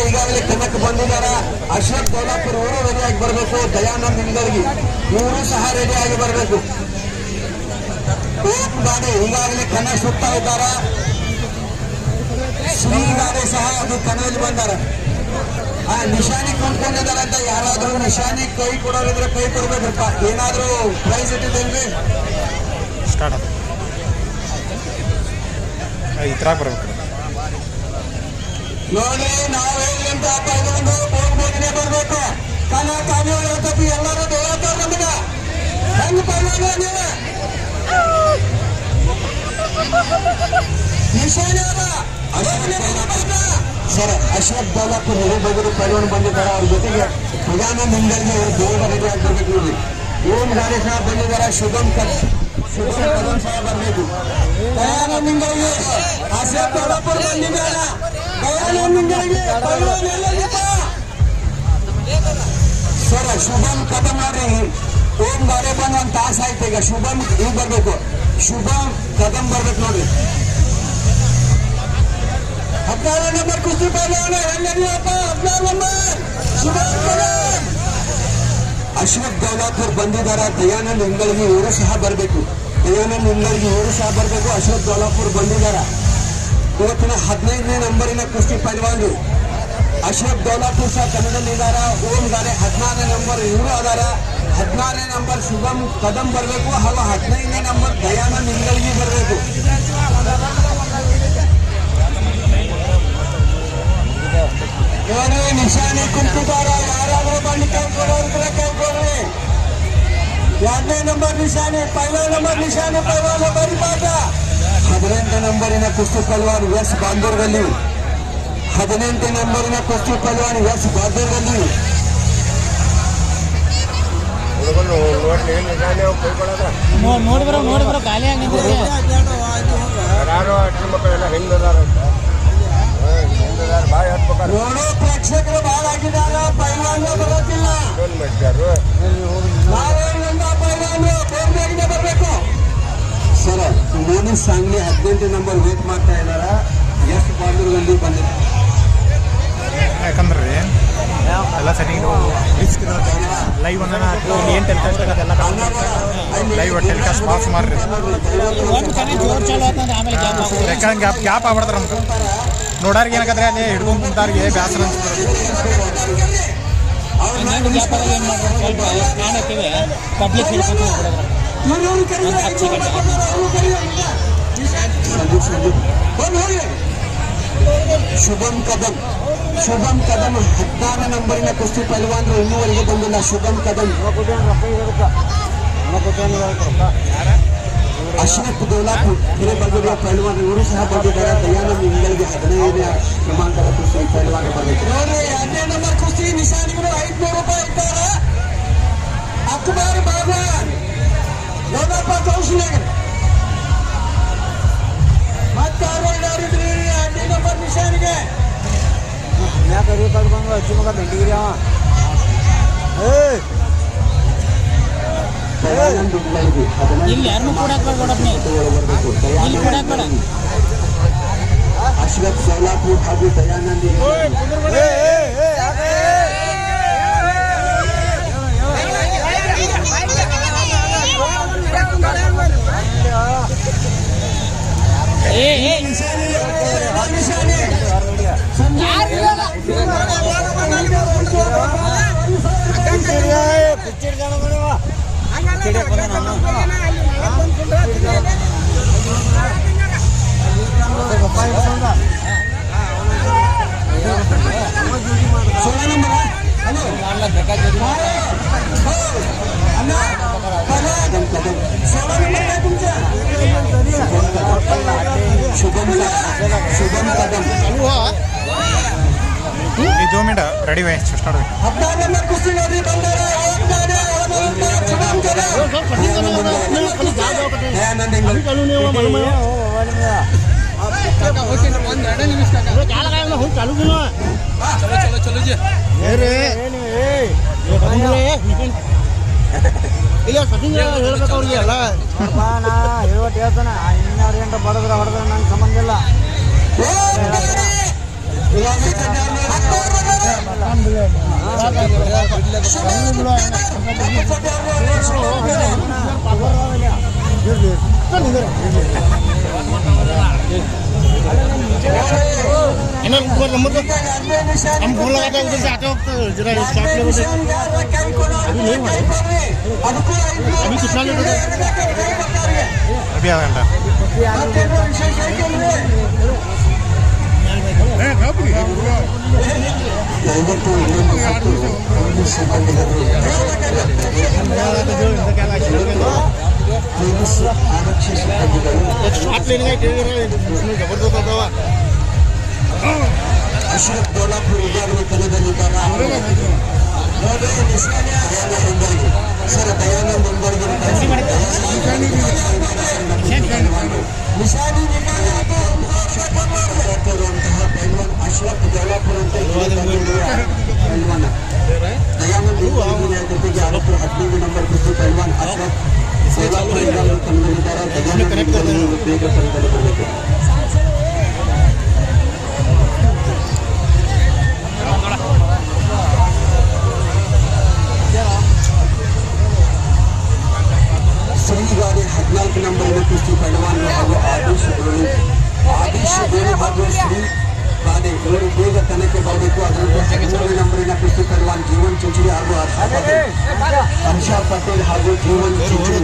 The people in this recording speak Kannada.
ಈಗಾಗಲೇ ಕನ್ನಕ್ಕೆ ಬಂದಿದ್ದಾರೆ. ಅಶೋಕ್ ಕೋಲಾಪುರ ಅವರು ರೆಡಿಯಾಗಿ ಬರಬೇಕು. ದಯಾನಂದ್ ಹಿಂದರ್ಗಿ ಇವರು ಸಹ ರೆಡಿಯಾಗಿ ಬರಬೇಕು. ಓಂ ಗಾಡಿ, ಈಗಾಗಲೇ ಕನ್ನ ಸುತ್ತಾ ಇದ್ದಾರ. ಶ್ರೀ ಗಾಡಿ ಸಹ ಅದು ಕನ್ನಲ್ಲಿ ಬಂದಾರ. ಆ, ನಿಶಾನಿ ಕೊಂಡ್ಕೊಂಡಿದ್ದಾರೆ ಅಂತ ಯಾರಾದ್ರೂ ನಿಶಾನಿ ಕೈ ಕೊಡೋರಿದ್ರೆ ಕೈ ಕೊಡ್ಬೇಕಪ್ಪ ಏನಾದ್ರೂ ಪ್ರೈಸ್ ಇಟ್ಟಿದ್ದೇನ್ರಿ? ಸ್ಟಾರ್ಟ್ ಈ ಬರ್ಬೇಕು. ನೋಡಿ ನಾವು ಹೇಳಿದಂತ ಪೈಲವಾನು ಬೋಗ್ ಬೇಗನೆ ಬರ್ಬೇಕು. ಕಲ ಕಾವ್ಯ ಹೇಳ್ತಪ್ಪಿ ಎಲ್ಲರೂ ದೇವತಾರ ನಮಗ ಹೆಂಗ್ ಪೈಲವಾನ ನೀವು. ನಿಶಾನೆ ಸರ್ ಅಶೋಕ್ ದೌಲಾಪುರ್ ಹಿರೇಬಗರು ಪೈಲವಾನ್ ಬಂದಿದ್ದಾರೆ. ಅವ್ರ ಜೊತೆಗೆ ಪ್ರಧಾನ ಮಂಡಳಿಗೆ ಅವರು ಬೇಗ ರೆಡಿ ಆಗಿ ಬರ್ಬೇಕು ನೋಡಿ. ಓಂ ಸಹ ಬಂದಿದ್ದಾರೆ. ಶುಭಂ ಕಟ್ ಶುಭಂ ಕದಂ ಸಹ ಬರಬೇಕು. ದಯಾನಂದಿಂಗಳಿಗೆ ಅಶೋಕ್ ದೌಲಾಪುರ್ ಬಂದಿದ್ದಾರೆ ಸರ್ ಶುಭಂ ಕದಂ ನೋಡ್ರಿ ಓಂ ಗಾಡಿ ಬಂದು ಒಂದು ತಾಸು ಆಯ್ತು ಈಗ ಶುಭಂ ಈಗ ಬರ್ಬೇಕು ಶುಭಂ ಕದಂ ಬರ್ಬೇಕು ನೋಡ್ರಿ ಹದಿನಾರು ನಂಬರ್ ಕುಸ್ತಿ ಪೈಲವಾನ ಎಲ್ಲರಿಗಪ್ಪ ಹದಿನಾರು ನಂಬರ್ ಶುಭಂ ಕದಂ ಅಶ್ವಥ್ ದೌಲಾಪುರ್ ಬಂದಿದ್ದಾರೆ ದಯಾನಂದ್ ಇಂಗಳಗಿ ಇವರು ಸಹ ಬರಬೇಕು ದಯಾನಂದ್ ಇಂಗಳಗಿ ಇವರು ಸಹ ಬರಬೇಕು ಅಶ್ವಥ್ ದೌಲಾಪುರ್ ಬಂದಿದ್ದಾರೆ ಇವತ್ತಿನ ಹದಿನೈದನೇ ನಂಬರಿನ ಕುಸ್ತಿ ಪೈಲ್ವಾನ್ರು ಅಶೋಕ್ ದೌಲಾಪುರ್ ಸಹ ಕನ್ನಡದಲ್ಲಿ ಇದಾರ ಓಂ ಗಾರೆ ಹದಿನಾರನೇ ನಂಬರ್ ಇವರು ಅದಾರ. ಹದಿನಾರನೇ ನಂಬರ್ ಶುಭಂ ಕದಂ ಬರಬೇಕು. ಹಾಗೂ ಹದಿನೈದನೇ ನಂಬರ್ ದಯಾನಂದ್ ಇಂಗಳಗಿ ಬರಬೇಕು. ನೋಡಿ ನಿಶಾನೆ ಕುಂತಿದಾರ ಯಾರಾದ್ರೂ ಬಂದು ಕೈ ಕೊಡೋದ್ರೆ ಕೈ ಎರಡನೇ ನಂಬರ್ ನಿಶಾನೆ, ಪೈಲ ನಂಬರ್ ನಿಶಾನೆ ಪೈಲವಾನ ನಂಬರ್ ಪಾಠ ಹದಿನೆಂಟು ನಂಬರಿನ ಕುಸ್ತಿ ಪಲ್ವಾನ್ ಎಸ್ ಬಾಂದೂರ್ಗಲ್ಲಿ ಹದಿನೆಂಟು ನಂಬರಿನ ಕುಸ್ತಿ ಪಲ್ವಾನ್ ಎಸ್ ಬಾಂದೂರ್ಗಲ್ಲಿ ನೋಡಿ ಬರೋ ನೋಡಿ ಬರೋ ಖಾಲಿ ಅಟ್ಟಿ ಮಕ್ಕಳೆಲ್ಲ ಹೆಂಗದಾರ ಪ್ರೇಕ್ಷಕರು ಬಹಳ ಆಗಿದ್ದಾರೆ ಪೈಲ್ವಾನ್ ಬರೋದಿಲ್ಲ. ಸರ್ ಮೋನಿ ಸಾಂಗ್ಲಿ ಹದಿನೆಂಟು ನಂಬರ್ ವೇಟ್ ಮಾಡ್ತಾ ಇದಾರ ಎಸ್ ಬಾಂದೂರ್ಗಲ್ಲಿ ಬಂದಿದೆ. ಯಾಕಂದ್ರೆ ರೀ ಎಲ್ಲ ಸೆಟ್ಟಿಂಗ್ ರಿಸ್ಕ್ ಲೈವ್ ಒಂದನ ಏನು ಟೆಲಿಕಾಸ್ಟ್ ಅದೆಲ್ಲ ಲೈವ್ ಟೆಲಿಕಾಸ್ಟ್ ಬಾಕ್ಸ್ ಮಾಡ್ರಿ. ಯಾಕಂದ್ರೆ ಗ್ಯಾಪ್ ಗ್ಯಾಪ್ ಆಗ್ಬಿಡ್ತಾರೆ ನಮ್ಗೆ. ನೋಡಾರ್ಗೆ ಏನಕಂದ್ರೆ ಅಲ್ಲಿ ಹಿಡ್ಕೊಂಡು ಕುಂತಾರ್ಗೆ ಬ್ಯಾಸರ ಅನ್ಸ್ತಾರೆ ಹಂಗಾಗಿ ಸೆಕೆಂಡ್ ಶುಭಂ ಕದಂ. ಶುಭಂ ಕದಂ. ಹದಿನಾರು ನಂಬರಿನ ಕುಸ್ತಿ ಪಲ್ವಾನ್ರು ಇನ್ನೂವರೆಗೆ ಬಂದಿಲ್ಲ. ಶುಭಂ ಕದಂ. ಅಶ್ರಫ್ ದೌಲಾಪುರ್ ಹಿರೇಬಗಡಿಯ ಪೈಲ್ವಾನ್ ಇವರು ಸಹ ಬಂದಿದ್ದಾರೆ. ದಯಾನಂದ್ ಇಂಗಳಿಗೆ ಹದಿನೈದನೇ ಕ್ರಮಾಂಕದ ಕುಸ್ತಿ ಪೈಲ್ವಾನ್ ಬಂದಿದ್ದಾರೆ ಎರಡನೇ ನಂಬರ್ ಕುಸ್ತಿ ನಿಶಾನಿಗಳು ಐದ್ನೂರು ರೂಪಾಯಿ ಇದ್ದಾರೆ. ಯಾಕೆ ಕರ್ಕೊಂಡು ಹಚ್ಚಿ ಮಗ ಬೆಂಡಿಗಿರಿ ಅವ ಇಲ್ಲಿ ಯಾರನ್ನೂ ಬೇಡ ಬೇಡ ಸೌಲಾಪುರ್ ಹಾಗೂ ದಯಾನಂದಿ ಏ ಏ ದೋ ಮಿನಿಟ್ ರೆಡಿ ವೈ ಸ್ಟಾರ್ಟ್ ಹದಿನಾರು ಇಲ್ಲ ಹೇಳ್ಬೇಕು ಅವ್ರಿಗೆ ಅಲ್ಲ ನಾ ಹೇಳ್ತಾನೆ. ಇನ್ನೂರು ಗಂಟೆ ಬಡದ್ರ ಹೊಡೆದ್ರೆ ನಂಗೆ ಸಂಬಂಧ ಇಲ್ಲ. Ini buat tuh. Lah kita tuh, ಆರಕ್ಷೆ ಸಿಬ್ಬಂದಿಗಳು ಸ್ಟಾಪ್ लेने का जबरदस्त होता हुआ ಅಶ್ರಫ್ ದೌಲಾಪುರ್ ಈಗಾಗಲೇ ಕಣದಲ್ಲಿದ್ದಾರೆ ನೋಡ್ರಿ, ದಯಾನಂದ್ ಹಿಂಬಾಗಿ. ಸರ್ ದಯಾನಂದ್ ಹಿಂಬಾಗಿ ನಿಶಾನಿ ನಿಗಾರಕ್ಕೆ ಬೇಗ ಕಣದಲ್ಲಿ ಬರಬೇಕು ಶ್ರೀಗಾದೆ ಹದಿನಾಲ್ಕು ನಂಬರಿನ ಕುಸ್ತಿ ಪೈಲ್ವಾನ್ ಹಾಗೂ ಆದೇಶ್ ಗೋಳಿ ಆದೇಶ್ ಗೋಳಿ ಹಾಗೂ ಶ್ರೀ ಗಾದೆ ಇವರು ಬೇಗ ತನಕ್ಕೆ ಬರಬೇಕು ಅದರಲ್ಲಿ ಹದಿನೇಳು ನಂಬರಿನ ಕುಸ್ತಿ ಪೈಲ್ವಾನ್ ಜೀವನ್ ಚುಂಚುರಿ ಹಾಗೂ ಹರ್ಷ ಪಟೇಲ್ ಹರ್ಷ ಪಟೇಲ್ ಹಾಗೂ ಜೀವನ್ ಚುಂಚುರಿ